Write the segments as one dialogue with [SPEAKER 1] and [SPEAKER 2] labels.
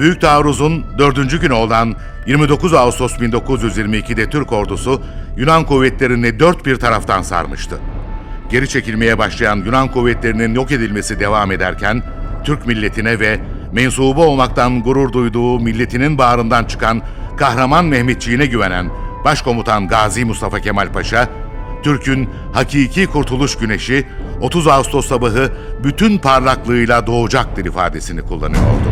[SPEAKER 1] Büyük taarruzun dördüncü günü olan 29 Ağustos 1922'de Türk ordusu Yunan kuvvetlerini dört bir taraftan sarmıştı. Geri çekilmeye başlayan Yunan kuvvetlerinin yok edilmesi devam ederken, Türk milletine ve mensubu olmaktan gurur duyduğu milletinin bağrından çıkan kahraman Mehmetçiğine güvenen Başkomutan Gazi Mustafa Kemal Paşa, Türk'ün hakiki kurtuluş güneşi 30 Ağustos sabahı bütün parlaklığıyla doğacaktır ifadesini kullanıyordu.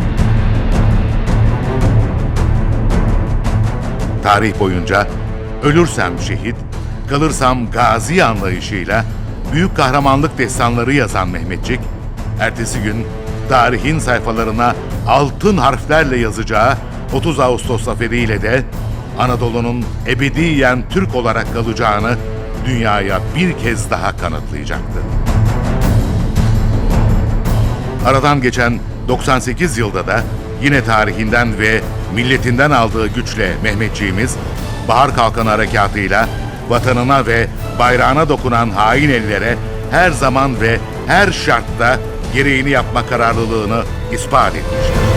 [SPEAKER 1] Tarih boyunca ölürsem şehit, kalırsam gazi anlayışıyla büyük kahramanlık destanları yazan Mehmetçik, ertesi gün tarihin sayfalarına altın harflerle yazacağı 30 Ağustos zaferiyle de Anadolu'nun ebediyen Türk olarak kalacağını dünyaya bir kez daha kanıtlayacaktı. Aradan geçen 98 yılda da yine tarihinden ve milletinden aldığı güçle Mehmetçiğimiz, Bahar Kalkanı Harekatı'yla vatanına ve bayrağına dokunan hain ellere her zaman ve her şartta gereğini yapma kararlılığını ispat etmiştir.